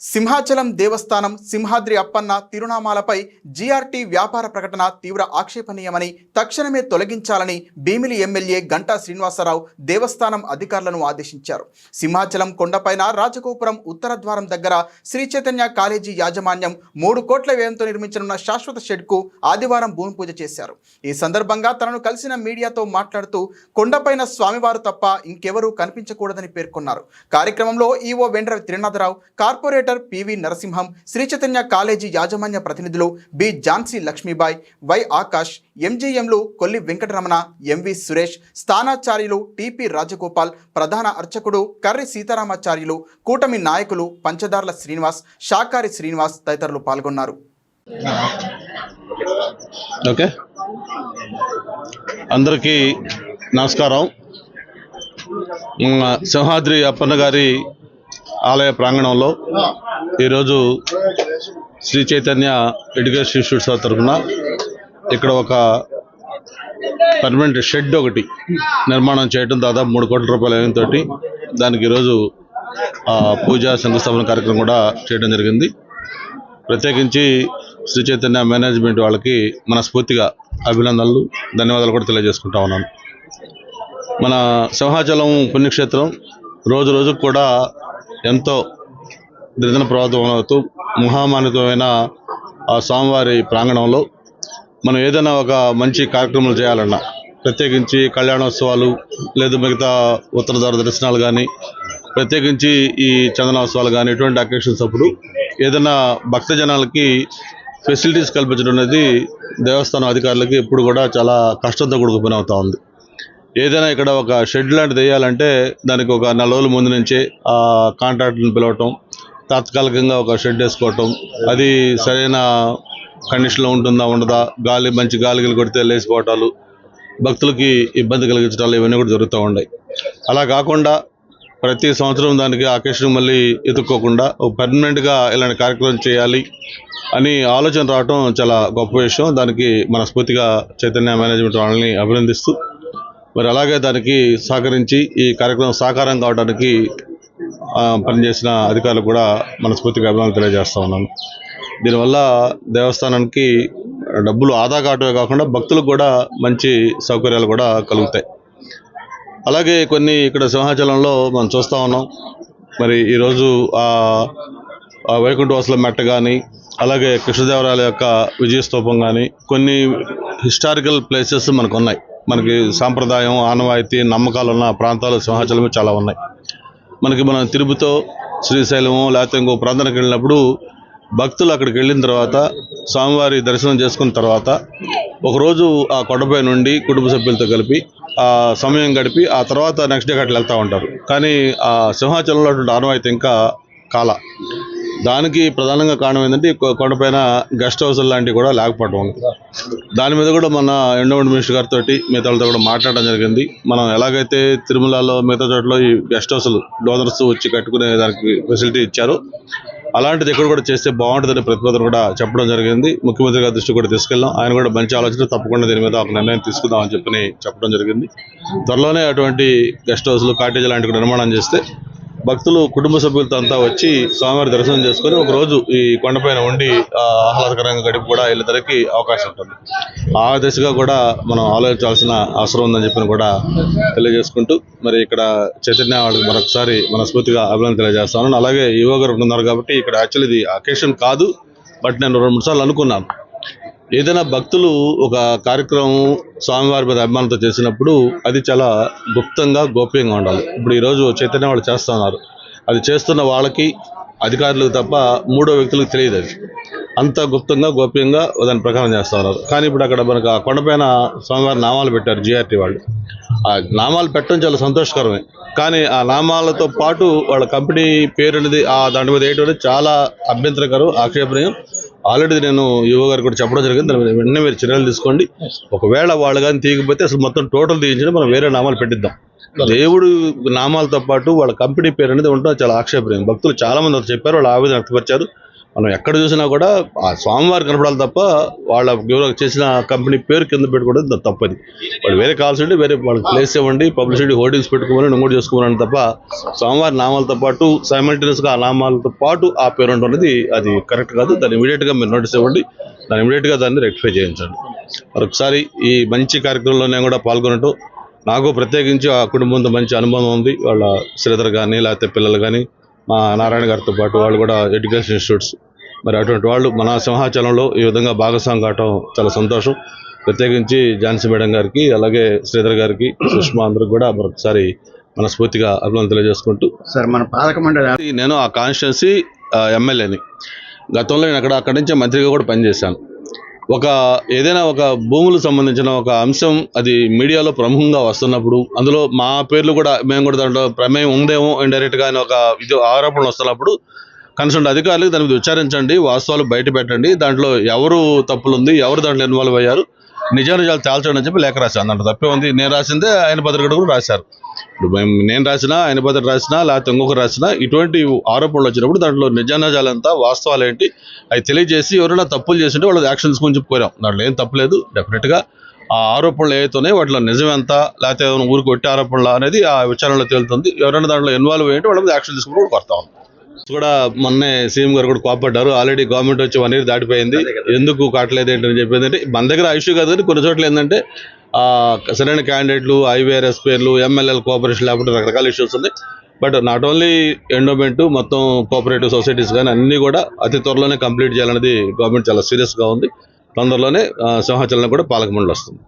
సింహాచలం దేవస్థానం Simhadri Appanna తిరునామాలపై GRT వ్యాపార ప్రకటన తీవ్ర ఆక్షేపణీయమని తక్షణమే తొలగించాలని భీమిలి ఎమ్మెల్యే గంటా శ్రీనివాసరావు దేవస్థానం అధికారులను ఆదేశించారు. సింహాచలం కొండపైన రాజగోపురం ఉత్తర ద్వారం దగ్గర శ్రీ చైతన్య కాలేజీ యాజమాన్యం మూడు కోట్ల వ్యయంతో నిర్మించనున్న శాశ్వత షెడ్కు ఆదివారం భూమి పూజ చేశారు. ఈ సందర్భంగా తనను కలిసిన మీడియాతో మాట్లాడుతూ కొండపైన స్వామివారు తప్ప ఇంకెవరూ కనిపించకూడదని పేర్కొన్నారు. కార్యక్రమంలో EO Vendravi Trinatharao corporator PV Narasimham Sri Chaitanya college యాజమాన్య ప్రతినిధులు బి ఝాన్సీ లక్ష్మీబాయ్ వై ఆకాష్ ఎంజీఎంలు కొల్లి వెంకటరమణ ఎంవి సురేష్ స్థానాచార్యులు టిపి రాజగోపాల్ ప్రధాన అర్చకుడు కర్రి సీతారామాచార్యులు కూటమి నాయకులు పంచదార్ల శ్రీనివాస్ షాకారి శ్రీనివాస్ తదితరులు పాల్గొన్నారు. ఓకే. అందరికీ నమస్కారం. సింహాద్రి అప్పన్న గారి ఆలయ ప్రాంగణంలో ఈరోజు శ్రీ చైతన్య ఎడ్యుకేషన్ ఇన్స్టిట్యూట్స్ తరఫున ఇక్కడ ఒక పర్మనెంట్ షెడ్ ఒకటి నిర్మాణం చేయడం దాదాపు మూడు కోట్ల రూపాయల వ్యయంతో దానికి ఈరోజు ఆ, పూజ శంకుస్థాపన కార్యక్రమం కూడా చేయడం జరిగింది. ప్రత్యేకించి శ్రీ చైతన్య మేనేజ్మెంట్ వాళ్ళకి మనస్ఫూర్తిగా అభినందనలు ధన్యవాదాలు కూడా తెలియజేసుకుంటా ఉన్నాను. మన సింహాచలం పుణ్యక్షేత్రం రోజు రోజుకు కూడా ఎంతో దిన ప్రవర్తన అవుతూ మహామానితమైన ఆ స్వామివారి ప్రాంగణంలో మనం ఏదైనా ఒక మంచి కార్యక్రమాలు చేయాలన్నా ప్రత్యేకించి కళ్యాణోత్సవాలు లేదు మిగతా ఉత్తరధార దర్శనాలు కానీ ప్రత్యేకించి ఈ చందనోత్సవాలు కానీ ఇటువంటి అకేషన్స్ అప్పుడు ఏదైనా భక్తజనాలకి ఫెసిలిటీస్ కల్పించడం అనేది దేవస్థానం అధికారులకి ఎప్పుడు కూడా చాలా కష్టంతో కూడుకుపోయిన పని అవుతా ఉంది. ఏదైనా ఇక్కడ ఒక షెడ్ లాంటిది వేయాలంటే దానికి ఒక నెల రోజుల ముందు నుంచే ఆ కాంట్రాక్టర్ని పిలవటం తాత్కాలికంగా ఒక షెడ్ వేసుకోవటం అది సరైన కండిషన్లో ఉంటుందా ఉండదా గాలి మంచి గాలి కొడితే లేచిపోవటాలు భక్తులకి ఇబ్బంది కలిగించడాలు ఇవన్నీ కూడా జరుగుతూ ఉన్నాయి అలా కాకుండా ప్రతి సంవత్సరం దానికి అకేషన్ మళ్ళీ ఎదుర్కోకుండా ఒక పర్మనెంట్గా ఇలాంటి కార్యక్రమం చేయాలి అని ఆలోచన రావటం చాలా గొప్ప విషయం. దానికి మనస్ఫూర్తిగా చైతన్య మేనేజ్మెంట్ వాళ్ళని అభినందిస్తూ మరి అలాగే దానికి సహకరించి ఈ కార్యక్రమం సాకారం కావడానికి పనిచేసిన అధికారులు కూడా మనస్ఫూర్తిగా అభిమానులు తెలియజేస్తా ఉన్నాను. దీనివల్ల దేవస్థానానికి డబ్బులు ఆదా కావటమే కాకుండా భక్తులకు కూడా మంచి సౌకర్యాలు కూడా కలుగుతాయి. అలాగే కొన్ని ఇక్కడ సింహాచలంలో మనం చూస్తూ ఉన్నాం. మరి ఈరోజు ఆ వైకుంఠవాసుల మెట్ట కానీ అలాగే కృష్ణదేవరాయల యొక్క విజయస్తూపం కానీ కొన్ని హిస్టారికల్ ప్లేసెస్ మనకు ఉన్నాయి మనకి సాంప్రదాయం ఆనవాయితీ నమ్మకాలు ఉన్న ప్రాంతాలు సింహాచలం చాలా ఉన్నాయి. మనకి మనం తిరుపతితో శ్రీశైలము లేకపోతే ఇంకో ప్రాంతానికి వెళ్ళినప్పుడు భక్తులు అక్కడికి వెళ్ళిన తర్వాత స్వామివారి దర్శనం చేసుకున్న తర్వాత ఒకరోజు ఆ కొండపై నుండి కుటుంబ సభ్యులతో కలిపి ఆ సమయం గడిపి ఆ తర్వాత నెక్స్ట్ డే అట్లా వెళ్తూ ఉంటారు. కానీ ఆ సింహాచలంలో అటువంటి ఆనవాయితీ ఇంకా కాల. దానికి ప్రధానంగా కారణం ఏంటంటే కొండపైన గెస్ట్ హౌస్ లాంటివి కూడా లేకపోవడం ఉంది దాని మీద కూడా మన ఎండోమెంట్ మినిస్టర్ గారితో మిగతా కూడా మాట్లాడడం జరిగింది. మనం ఎలాగైతే తిరుమలలో మిగతా చోట్ల ఈ గెస్ట్ హౌస్లు డోనర్స్ వచ్చి కట్టుకునే దానికి ఫెసిలిటీ ఇచ్చారు అలాంటిది ఎక్కడ కూడా చేస్తే బాగుంటుందని ప్రతిపాదన కూడా చెప్పడం జరిగింది. ముఖ్యమంత్రి గారి దృష్టి కూడా తీసుకెళ్ళాం ఆయన కూడా మంచి ఆలోచన తప్పకుండా దీని మీద ఒక నిర్ణయం తీసుకుందాం అని చెప్పని చెప్పడం జరిగింది. త్వరలోనే అటువంటి గెస్ట్ హౌస్లు కాటేజ్ లాంటివి నిర్మాణం చేస్తే భక్తులు కుటుంబ సభ్యులతో అంతా వచ్చి స్వామివారి దర్శనం చేసుకొని ఒక రోజు ఈ కొండపైన ఉండి ఆహ్లాదకరంగా గడిపి కూడా వెళ్ళేసరికి అవకాశం ఉంటుంది. ఆ దిశగా కూడా మనం ఆలోచించాల్సిన అవసరం ఉందని చెప్పి కూడా తెలియజేసుకుంటూ మరి ఇక్కడ చైతన్య వాళ్ళకి మరొకసారి మనస్ఫూర్తిగా అభినందన తెలియజేస్తాను. అలాగే యువ గారు ఉన్నారు కాబట్టి ఇక్కడ యాక్చువల్లీ ఇది అకేషన్ కాదు బట్ నేను రెండు మూడు సార్లు అనుకున్నాను. ఏదైనా భక్తులు ఒక కార్యక్రమం స్వామివారి మీద అభిమానంతో చేసినప్పుడు అది చాలా గుప్తంగా గోప్యంగా ఉండాలి. ఇప్పుడు ఈరోజు చైతన్య వాళ్ళు చేస్తున్నారు అది చేస్తున్న వాళ్ళకి అధికారులకు తప్ప మూడో వ్యక్తులకు తెలియదు అది. అంత గుప్తంగా గోప్యంగా దాని ప్రకారం చేస్తున్నారు కానీ ఇప్పుడు అక్కడ మనకు ఆ కొండపైన స్వామివారి నామాలు పెట్టారు జిఆర్టీ వాళ్ళు. ఆ నామాలు పెట్టడం చాలా సంతోషకరమే. కానీ ఆ నామాలతో పాటు వాళ్ళ కంపెనీ పేరు అనేది ఆ దాని మీద వేయడం చాలా అభ్యంతరకరం ఆక్షేపణీయం. ఆల్రెడీ నేను యువ గారు కూడా చెప్పడం జరిగింది. దాని మీద వెంటనే మీరు చర్యలు తీసుకోండి. ఒకవేళ వాళ్ళు కానీ తీయకపోతే అసలు మొత్తం టోటల్ తీయించడం. మనం వేరే నామాలు పెట్టిద్దాం. దేవుడు నామాలతో పాటు వాళ్ళ కంపెనీ పేరు అనేది ఉండడం చాలా ఆక్షేపణీయం. భక్తులు చాలా మంది అది చెప్పారు వాళ్ళు ఆవేదన వ్యక్తపరిచారు. మనం ఎక్కడ చూసినా కూడా ఆ స్వామివారు కనపడాలి తప్ప వాళ్ళ చేసిన కంపెనీ పేరు కింద పెట్టుకోవడం తప్పది. వాళ్ళు వేరే కాల్స్ ఉండి వేరే వాళ్ళకి ప్లేస్ ఇవ్వండి పబ్లిసిటీ హోర్డింగ్స్ పెట్టుకోమని ఇంకోటి చేసుకోమని తప్ప స్వామివారి నామాలతో పాటు సైమల్టేనియస్గా ఆ నామాలతో పాటు ఆ పేరు ఉండడం అనేది అది కరెక్ట్ కాదు. దాన్ని ఇమీడియట్గా మీరు నోటీస్ ఇవ్వండి. దాన్ని ఇమీడియట్గా దాన్ని రెక్టిఫై చేయించండి. మరొకసారి ఈ మంచి కార్యక్రమంలో నేను కూడా పాల్గొనటం నాకు ప్రత్యేకించి ఆ కుటుంబంతో మంచి అనుభవం ఉంది. వాళ్ళ శ్రీధర్ కానీ లేకపోతే పిల్లలు కానీ మా నారాయణ గారితో పాటు వాళ్ళు కూడా ఎడ్యుకేషన్ ఇన్స్టిట్యూట్స్. మరి అటువంటి వాళ్ళు మన సింహాచలంలో ఈ విధంగా భాగస్వామి కావటం చాలా సంతోషం. ప్రత్యేకించి ఝాన్సీ మేడం గారికి అలాగే శ్రీధర్ గారికి సుష్మా అందరికి కూడా మరొకసారి మనస్ఫూర్తిగా అభినందనలు తెలియజేసుకుంటూ. సార్ మన పాలక మండలి నేను ఆ కాన్స్టిట్యున్సీ ఎమ్మెల్యేని. గతంలో నేను అక్కడ అక్కడి నుంచి మంత్రిగా కూడా పనిచేశాను. ఒక ఏదైనా ఒక భూములకు సంబంధించిన ఒక అంశం అది మీడియాలో ప్రముఖంగా వస్తున్నప్పుడు అందులో మా పేర్లు కూడా మేము కూడా దాంట్లో ప్రమేయం ఉందేమో ఇండైరెక్ట్గా అని ఒక ఇది ఆరోపణలు వస్తున్నప్పుడు కన్సల్ట్ అధికారులకు దాని మీద విచారించండి వాస్తవాలు బయట పెట్టండి దాంట్లో ఎవరు తప్పులు ఉంది ఎవరు దాంట్లో ఇన్వాల్వ్ అయ్యారు నిజానిజాలు తేల్చండి అని చెప్పి లేఖ రాశాను దాంట్లో తప్పే ఉంది. నేను రాసిందే ఆయన పత్రికడు కూడా రాశారు. ఇప్పుడు మేము నేను రాసినా ఆయన భద్ర రాసినా లేకపోతే ఇంకొకరు రాసినా ఇటువంటి ఆరోపణలు వచ్చినప్పుడు దాంట్లో నిజానజాలంతా వాస్తవాలు ఏంటి అవి తెలియజేసి ఎవరైనా తప్పులు చేసింటే వాళ్ళ యాక్షన్స్ గురించి కోరాం దాంట్లో ఏం తప్పులేదు డెఫినెట్గా ఆ ఆరోపణలు ఏవైతున్నాయో వాటిలో నిజమెంత లేకపోతే ఊరికి కొట్టి ఆరోపణలు అనేది ఆ విచారణలో తేలుతుంది. ఎవరైనా దాంట్లో ఇన్వాల్వ్ అయ్యింటే వాళ్ళ మీద యాక్షన్ తీసుకుని కూడా కొడతా కూడా మొన్నే సీఎం గారు కూడా కోపడ్డారు ఆల్రెడీ గవర్నమెంట్ వచ్చి వన్ ఇయర్ దాటిపోయింది. ఎందుకు కావట్లేదు ఏంటని చెప్పింది అంటే మన దగ్గర ఇష్యూ కాదు కానీ కొన్ని చోట్ల ఏంటంటే సరైన క్యాండిడేట్లు ఐవీఆర్ఎస్ పేర్లు ఎంఎల్ఎల్ కోఆపరేషన్ లేకపోతే రకరకాల ఇష్యూస్ ఉన్నాయి. బట్ నాట్ ఓన్లీ ఎండోమెంట్ మొత్తం కోఆపరేటివ్ సొసైటీస్ కానీ అన్నీ కూడా అతి త్వరలోనే కంప్లీట్ చేయాలనేది గవర్నమెంట్ చాలా సీరియస్గా ఉంది. తొందరలోనే సింహాచలం కూడా పాలక మండలి వస్తుంది.